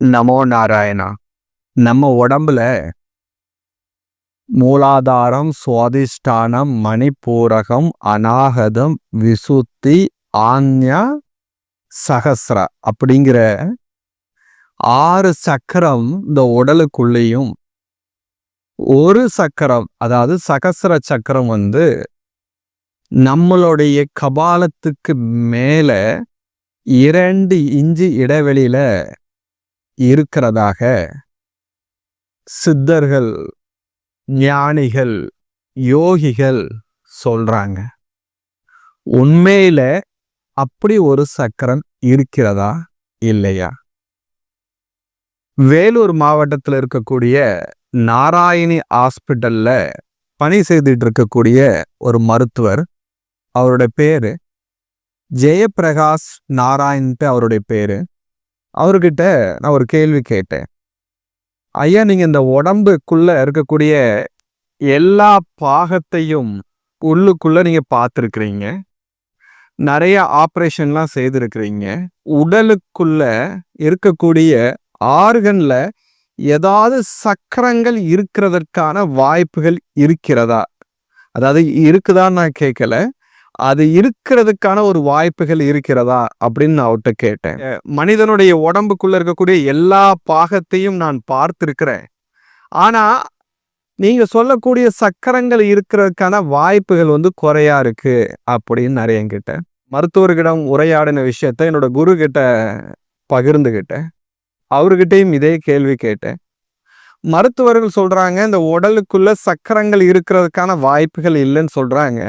நமோ நாராயணா. நம்ம உடம்புல மூலாதாரம் சுவாதிஷ்டானம் மணிப்பூரகம் அநாகதம் விசுத்தி ஆஞ்ஞா சகஸ்ரா அப்படிங்கிற ஆறு சக்கரம் இந்த உடலுக்குள்ளேயும் ஒரு சக்கரம் அதாவது சகசிர சக்கரம் வந்து நம்மளுடைய கபாலத்துக்கு மேலே இரண்டு இஞ்சி இடைவெளியில இருக்கிறதாக. சித்தர்கள் ஞானிகள் யோகிகள் சொல்றாங்க. உண்மையில அப்படி ஒரு சக்கரம் இருக்கிறதா? இல்லையா? வேலூர் மாவட்டத்தில் இருக்கக்கூடிய நாராயணி ஹாஸ்பிட்டல்ல பணி செய்துட்டு இருக்கக்கூடிய ஒரு மருத்துவர் அவருடைய பேரு ஜெயபிரகாஷ் நாராயண்ட்டு அவருடைய பேரு. அவர்கிட்ட நான் ஒரு கேள்வி கேட்டேன். ஐயா நீங்கள் இந்த உடம்புக்குள்ள இருக்கக்கூடிய எல்லா பாகத்தையும் உள்ளுக்குள்ளே நீங்கள் பார்த்துருக்குறீங்க. நிறைய ஆப்ரேஷன்லாம் செய்திருக்கிறீங்க. உடலுக்குள்ள இருக்கக்கூடிய ஆர்கனில் ஏதாவது சக்கரங்கள் இருக்கிறதற்கான வாய்ப்புகள் இருக்கிறதா? அதாவது இருக்குதான்னு நான் கேட்கல. அது இருக்கிறதுக்கான ஒரு வாய்ப்புகள் இருக்கிறதா அப்படின்னு நான் அவர்கிட்ட கேட்டேன். மனிதனுடைய உடம்புக்குள்ள இருக்கக்கூடிய எல்லா பாகத்தையும் நான் பார்த்திருக்கிறேன். ஆனா நீங்க சொல்லக்கூடிய சக்கரங்கள் இருக்கிறதுக்கான வாய்ப்புகள் வந்து குறையா இருக்கு அப்படின்னு நிறைய கிட்ட மருத்துவர்களிடம் உரையாடின விஷயத்த என்னோட குரு கிட்ட பகிர்ந்துகிட்டேன். அவர்கிட்டயும் இதே கேள்வி கேட்டேன். மருத்துவர்கள் சொல்றாங்க இந்த உடலுக்குள்ள சக்கரங்கள் இருக்கிறதுக்கான வாய்ப்புகள் இல்லைன்னு சொல்றாங்க.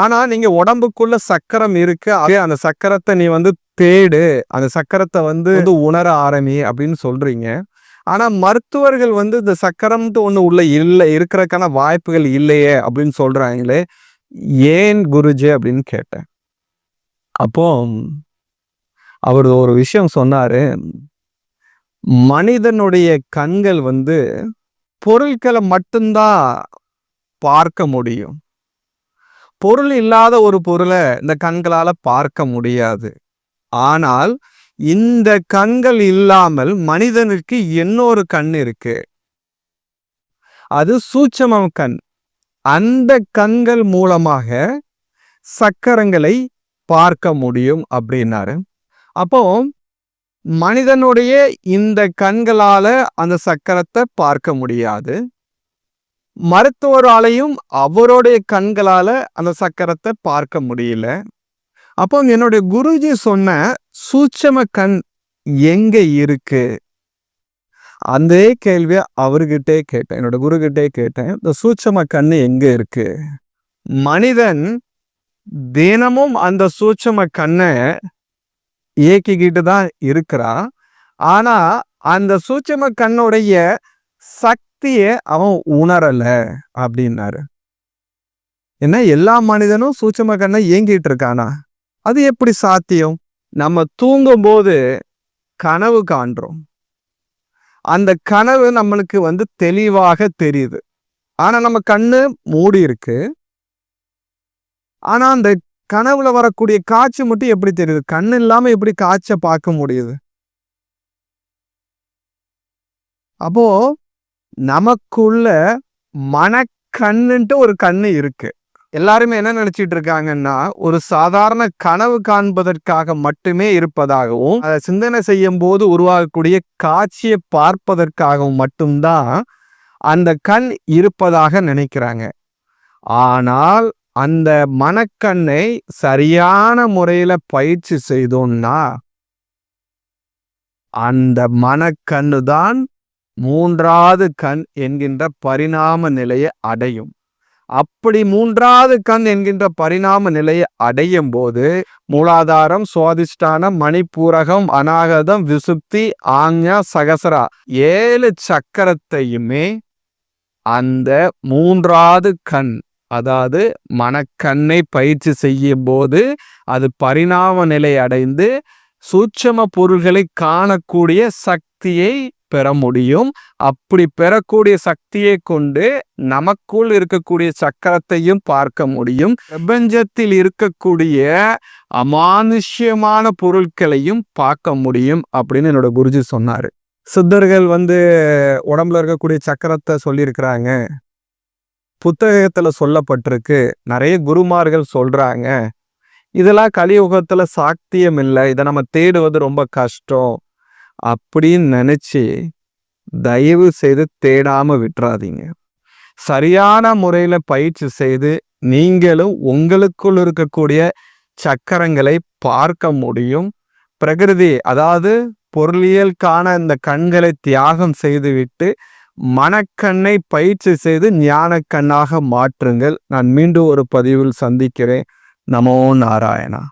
ஆனா நீங்க உடம்புக்குள்ள சக்கரம் இருக்கு. அதே அந்த சக்கரத்தை நீ வந்து தேடு. அந்த சக்கரத்தை வந்து வந்து உணர ஆரம்பி அப்படின்னு சொல்றீங்க. ஆனா மருத்துவர்கள் வந்து இந்த சக்கரம்ட்டு ஒண்ணு உள்ள இல்லை இருக்கிறதுக்கான வாய்ப்புகள் இல்லையே அப்படின்னு சொல்றாங்களே. ஏன் குருஜி அப்படின்னு கேட்டேன். அப்போ அவர் ஒரு விஷயம் சொன்னாரு. மனிதனுடைய கண்கள் வந்து பொருட்களை மட்டும்தான் பார்க்க முடியும். பொருள் இல்லாத ஒரு பொருளை இந்த கண்களால பார்க்க முடியாது. ஆனால் இந்த கண்கள் இல்லாமல் மனிதனுக்கு இன்னொரு கண் இருக்கு. அது சூட்சமம் கண். அந்த கண்கள் மூலமாக சக்கரங்களை பார்க்க முடியும் அப்படின்னாரு. அப்போ மனிதனுடைய இந்த கண்களால அந்த சக்கரத்தை பார்க்க முடியாது. மருத்துவராலையும் அவருடைய கண்களால அந்த சக்கரத்தை பார்க்க முடியல. அப்போ என்னுடைய குருஜி சொன்ன சூட்சம கண் எங்க இருக்கு? அந்த கேள்வியை அவர்கிட்டே கேட்டேன். என்னோட குருகிட்டே கேட்டேன். இந்த சூட்சம கண் எங்க இருக்கு? மனிதன் தினமும் அந்த சூட்சம கண்ணை இயக்கிக்கிட்டு தான் இருக்கிறான். ஆனா அந்த சூட்சம கண்ணுடைய சக்தியை அவன் உணரல அப்படின்னாரு. என்ன எல்லா மனிதனும் சூட்சம கண்ணை இயங்கிட்டு இருக்கானா? அது எப்படி சாத்தியம்? நம்ம தூங்கும்போது கனவு காண்றோம். அந்த கனவு நம்மளுக்கு வந்து தெளிவாக தெரியுது. ஆனா நம்ம கண்ணு மூடி இருக்கு. ஆனா அந்த கனவுல வரக்கூடிய காட்சி மட்டும் எப்படி தெரியுது? கண்ணு இல்லாம எப்படி காட்சை பார்க்க முடியுது? அப்போ நமக்குள்ள மனக்கண்ணுன்ட்டு ஒரு கண்ணு இருக்கு. எல்லாருமே என்ன நினைச்சிட்டு இருக்காங்கன்னா ஒரு சாதாரண கனவு காண்பதற்காக மட்டுமே இருப்பதாகவும் அதை சிந்தனை செய்யும் போது உருவாகக்கூடிய காட்சியை பார்ப்பதற்காகவும் மட்டும்தான் அந்த கண் இருப்பதாக நினைக்கிறாங்க. ஆனால் அந்த மனக்கண்ணை சரியான முறையில பயிற்சி செய்தோம்னா அந்த மனக்கண்ணு தான் மூன்றாவது கண் என்கின்ற பரிணாம நிலையை அடையும். அப்படி மூன்றாவது கண் என்கின்ற பரிணாம நிலையை அடையும் போது மூலாதாரம் சுவாதிஷ்டானம் மணிப்பூரகம் அநாகதம் விசுப்தி ஆஞ்ஞா சகசரா ஏழு சக்கரத்தையுமே அந்த மூன்றாவது கண் அதாவது மனக்கண்ணை பயிற்சி செய்யும் போது அது பரிணாம நிலை அடைந்து சூட்சம பொருள்களை காணக்கூடிய சக்தியை பெற முடியும். அப்படி பெறக்கூடிய சக்தியை கொண்டு நமக்குள் இருக்கக்கூடிய சக்கரத்தையும் பார்க்க முடியும். பிரபஞ்சத்தில் இருக்கக்கூடிய அமானுஷ்யமான பொருட்களையும் பார்க்க முடியும் அப்படின்னு என்னோட குருஜி சொன்னாரு. சித்தர்கள் வந்து உடம்புல இருக்கக்கூடிய சக்கரத்தை சொல்லியிருக்கிறாங்க. புத்தகத்துல சொல்லப்பட்டிருக்கு. நிறைய குருமார்கள் சொல்றாங்க. இதெல்லாம் கலியுகத்துல சாத்தியம் இல்லை இதை நம்ம தேடுவது ரொம்ப கஷ்டம். அப்படின்னு நினச்சி தயவு செய்து தேடாமல் விட்டுறாதீங்க சரியான முறையில் பயிற்சி செய்து நீங்களும் உங்களுக்குள் இருக்கக்கூடிய சக்கரங்களை பார்க்க முடியும். பிரகிருதி அதாவது பொருளியலுக்கான இந்த கண்களை தியாகம் செய்துவிட்டு மனக்கண்ணை பயிற்சி செய்து ஞானக்கண்ணாக மாற்றுங்கள். நான் மீண்டும் ஒரு பதிவில் சந்திக்கிறேன். நமோ நாராயணா.